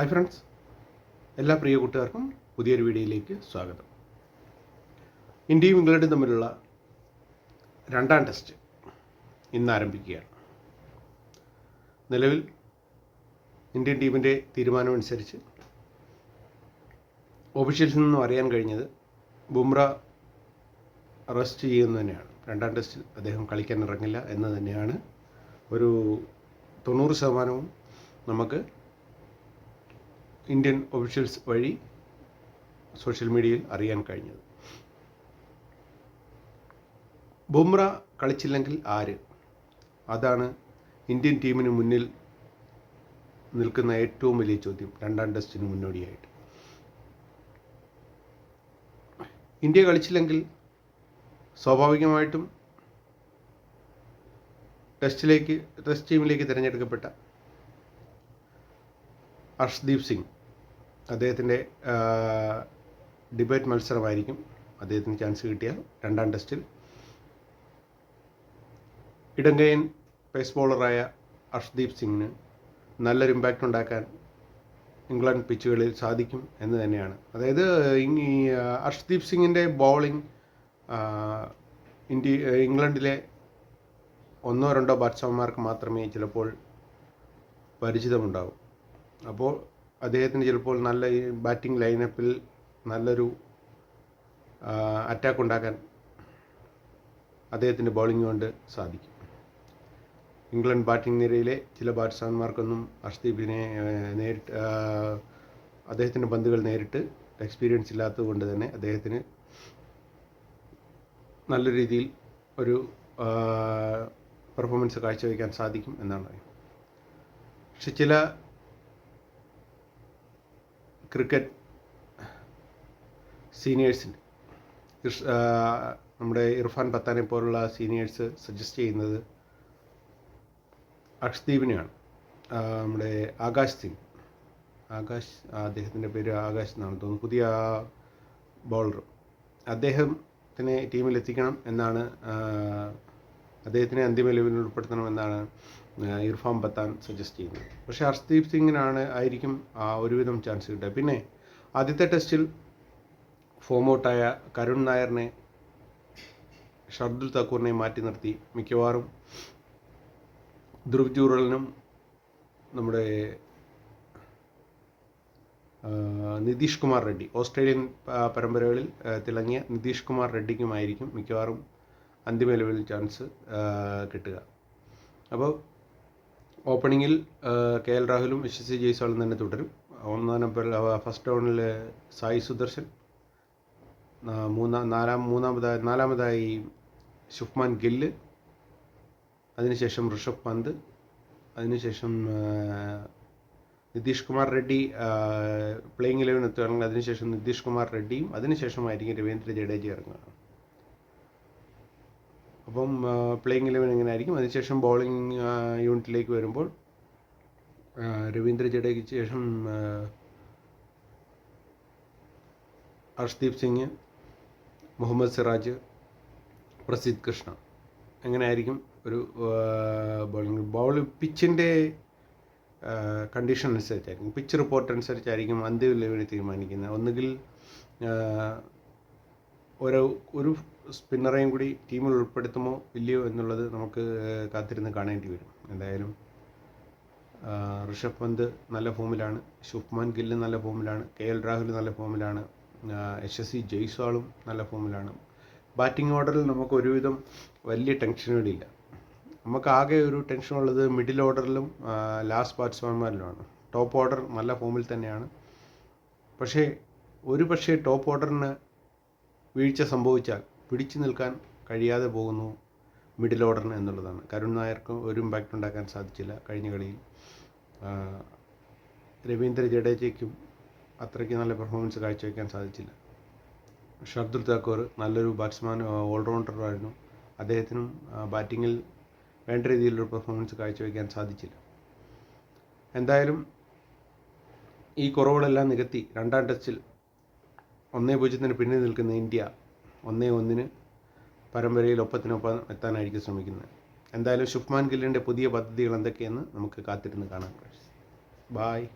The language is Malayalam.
ഹായ് ഫ്രണ്ട്സ് എല്ലാ പ്രിയ കൂട്ടുകാർക്കും പുതിയൊരു വീഡിയോയിലേക്ക് സ്വാഗതം. ഇന്ത്യയും ഇംഗ്ലണ്ടും തമ്മിലുള്ള രണ്ടാം ടെസ്റ്റ് ഇന്ന് ആരംഭിക്കുകയാണ്. നിലവിൽ ഇന്ത്യൻ ടീമിന്റെ തീരുമാനമനുസരിച്ച് ഒഫീഷ്യൽസിൽ നിന്നും അറിയാൻ കഴിഞ്ഞത് ബുംറ റെസ്റ്റ് ചെയ്യുന്നത് തന്നെയാണ്. രണ്ടാം ടെസ്റ്റിൽ അദ്ദേഹം കളിക്കാൻ ഇറങ്ങില്ല എന്ന് തന്നെയാണ് ഒരു തൊണ്ണൂറ് ശതമാനവും നമുക്ക് ഇന്ത്യൻ ഒഫീഷ്യൽസ് വഴി സോഷ്യൽ മീഡിയയിൽ അറിയാൻ കഴിഞ്ഞത്. ബുംറ കളിച്ചില്ലെങ്കിൽ ആര്? അതാണ് ഇന്ത്യൻ ടീമിന് മുന്നിൽ നിൽക്കുന്ന ഏറ്റവും വലിയ ചോദ്യം. രണ്ടാം ടെസ്റ്റിന് മുന്നോടിയായിട്ട്. ഇന്ത്യ കളിച്ചില്ലെങ്കിൽ സ്വാഭാവികമായിട്ടും ടെസ്റ്റിലേക്ക് ടെസ്റ്റ് ടീമിലേക്ക് തിരഞ്ഞെടുക്കപ്പെട്ട ഹർഷ്ദീപ് സിംഗ്. അദ്ദേഹത്തിന്റെ ഡിബേറ്റ് മത്സരമായിരിക്കും. അദ്ദേഹത്തിന് ചാൻസ് കിട്ടിയാൽ രണ്ടാം ടെസ്റ്റിൽ ഇടങ്കയൻ പേസ് ബോളറായ അർഷ്ദീപ് സിംഗിന് നല്ലൊരു ഇമ്പാക്റ്റ് ഉണ്ടാക്കാൻ ഇംഗ്ലണ്ട് പിച്ചുകളിൽ സാധിക്കും എന്ന് തന്നെയാണ്. അതായത് ഈ അർഷ്ദീപ് സിംഗിന്റെ ബോളിംഗ് ഇന്ത്യ ഇംഗ്ലണ്ടിലെ ഒന്നോ രണ്ടോ ബാറ്റ്സ്മാൻമാർക്ക് മാത്രമേ ചിലപ്പോൾ പരിചിതമുണ്ടാവും. അപ്പോൾ അദ്ദേഹത്തിന് ചിലപ്പോൾ നല്ല ഈ ബാറ്റിംഗ് ലൈനപ്പിൽ നല്ലൊരു അറ്റാക്ക് ഉണ്ടാക്കാൻ അദ്ദേഹത്തിന്റെ ബോളിംഗ് കൊണ്ട് സാധിക്കും. ഇംഗ്ലണ്ട് ബാറ്റിംഗ് നിരയിലെ ചില ബാറ്റ്സ്മാൻമാർക്കൊന്നും അർഷ്ദീപിനെ നേരിട്ട് അദ്ദേഹത്തിന്റെ ബന്ധുകൾ നേരിട്ട് എക്സ്പീരിയൻസ് ഇല്ലാത്തത് കൊണ്ട് തന്നെ അദ്ദേഹത്തിന് നല്ല രീതിയിൽ ഒരു പെർഫോമൻസ് കാഴ്ചവെക്കാൻ സാധിക്കും എന്നാണ് പക്ഷെ ചില ക്രിക്കറ്റ് സീനിയേഴ്സിന്. നമ്മുടെ ഇർഫാൻ പത്താനെ പോലുള്ള സീനിയേഴ്സ് സജസ്റ്റ് ചെയ്യുന്നത് അക്ഷദീപിനെയാണ് നമ്മുടെ ആകാശ് സിംഗ്. ആകാശ് അദ്ദേഹത്തിന്റെ പേര് ആകാശ് എന്നാണ് തോന്നുന്നു. പുതിയ ബോളർ. അദ്ദേഹത്തിനെ ടീമിൽ എത്തിക്കണം എന്നാണ് അദ്ദേഹത്തിനെ അന്തിമ ലെവലിൽ ഉൾപ്പെടുത്തണമെന്നാണ് ഇർഫാൻ പത്താൻ സജസ്റ്റ് ചെയ്യുന്നത്. പക്ഷേ ഹർഷ്ദീപ് സിംഗിനാണ് ആയിരിക്കും ആ ഒരുവിധം ചാൻസ് കിട്ടുക. പിന്നെ ആദ്യത്തെ ടെസ്റ്റിൽ ഫോം ഔട്ടായ കരുൺ നായറിനെ ഷർദുൽ തക്കൂറിനെ മാറ്റി നിർത്തി. മിക്കവാറും ധ്രുവ് ജൂറലിനും നമ്മുടെ നിതീഷ് കുമാർ റെഡ്ഡി ഓസ്ട്രേലിയൻ പരമ്പരകളിൽ തിളങ്ങിയ നിതീഷ് കുമാർ റെഡ്ഡിക്കുമായിരിക്കും മിക്കവാറും അന്തിമ ലെവലിൽ ചാൻസ് കിട്ടുക. അപ്പോൾ ഓപ്പണിങ്ങിൽ കെ എൽ രാഹുലും എച്ച് സി ജയ്സ്വാളും തന്നെ തുടരും. ഒന്നാം നമ്പർ ഫസ്റ്റ് റൗണ്ടിൽ സായി സുദർശൻ മൂന്നാം നാലാം മൂന്നാമതായി നാലാമതായി ശുഭ്മാൻ ഗില്ല് അതിനുശേഷം ഋഷഭ് പന്ത് അതിനുശേഷം നിതീഷ് കുമാർ റെഡ്ഡി പ്ലേയിങ് ഇലവൻ എത്തുകയാണെങ്കിൽ അതിനുശേഷം നിതീഷ് കുമാർ റെഡ്ഡിയും അതിനുശേഷമായിരിക്കും രവീന്ദ്ര ജഡേജ ഇറങ്ങുക. അപ്പം പ്ലേയിങ് ഇലവൻ എങ്ങനെ ആയിരിക്കും അതിനുശേഷം ബോളിംഗ് യൂണിറ്റിലേക്ക് വരുമ്പോൾ രവീന്ദ്ര ജഡേജയ്ക്ക് ശേഷം ഹർഷ്ദീപ് സിംഗ് മുഹമ്മദ് സിറാജ് പ്രസിദ് കൃഷ്ണ. എങ്ങനെയായിരിക്കും ഒരു ബോളിംഗ് ബോൾ പിച്ചിന്റെ കണ്ടീഷൻ അനുസരിച്ചായിരിക്കും. പിച്ച് റിപ്പോർട്ട് അനുസരിച്ചായിരിക്കും അന്തിമ ലെവലിൽ തീരുമാനിക്കുന്നത്. ഒന്നുകിൽ ഒരു ഒരു സ്പിന്നറേയും കൂടി ടീമിൽ ഉൾപ്പെടുത്തുമോ ഇല്ലയോ എന്നുള്ളത് നമുക്ക് കാത്തിരുന്ന് കാണേണ്ടി വരും. എന്തായാലും ഋഷഭ് പന്ത് നല്ല ഫോമിലാണ് ശുഭ്മാൻ ഗില്ല് നല്ല ഫോമിലാണ് കെ എൽ രാഹുൽ നല്ല ഫോമിലാണ് എച്ച് എസ് സി ജയ്സ്വാളും നല്ല ഫോമിലാണ്. ബാറ്റിംഗ് ഓർഡറിൽ നമുക്ക് ഒരുവിധം വലിയ ടെൻഷനുകളില്ല. നമുക്ക് ആകെ ഒരു ടെൻഷൻ ഉള്ളത് മിഡിൽ ഓർഡറിലും ലാസ്റ്റ് ബാറ്റ്സ്മാൻമാരിലുമാണ്. ടോപ്പ് ഓർഡർ നല്ല ഫോമിൽ തന്നെയാണ്. പക്ഷേ ഒരു പക്ഷേ ടോപ്പ് ഓർഡറിന് വീഴ്ച സംഭവിച്ചാൽ പിടിച്ചു നിൽക്കാൻ കഴിയാതെ പോകുന്നു മിഡിൽ ഓർഡറിന് എന്നുള്ളതാണ്. കരുൺ നായർക്ക് ഒരു ഇമ്പാക്റ്റ് ഉണ്ടാക്കാൻ സാധിച്ചില്ല കഴിഞ്ഞ കളിയിൽ. രവീന്ദ്ര ജഡേജയ്ക്കും അത്രയ്ക്ക് നല്ല പെർഫോമൻസ് കാഴ്ചവെക്കാൻ സാധിച്ചില്ല. ഷർദുൽ താക്കൂർ നല്ലൊരു ബാറ്റ്സ്മാൻ ഓൾറൗണ്ടറായിരുന്നു അദ്ദേഹത്തിനും ബാറ്റിങ്ങിൽ വേണ്ട രീതിയിലുള്ള പെർഫോമൻസ് കാഴ്ചവെക്കാൻ സാധിച്ചില്ല. എന്തായാലും ഈ കുറവുകളെല്ലാം നികത്തി രണ്ടാം ടെസ്റ്റിൽ ഒന്നേ പൂജ്യത്തിന് പിന്നിൽ നിൽക്കുന്ന ഇന്ത്യ ഒന്നേ ഒന്നിന് പരമ്പരയിൽ ഒപ്പത്തിനൊപ്പം എത്താനായിരിക്കും ശ്രമിക്കുന്നത്. എന്തായാലും ശുഭ്മാൻ ഗില്ലിന്റെ പുതിയ പദ്ധതികൾ എന്തൊക്കെയെന്ന് നമുക്ക് കാത്തിരുന്ന് കാണാം. ബായ്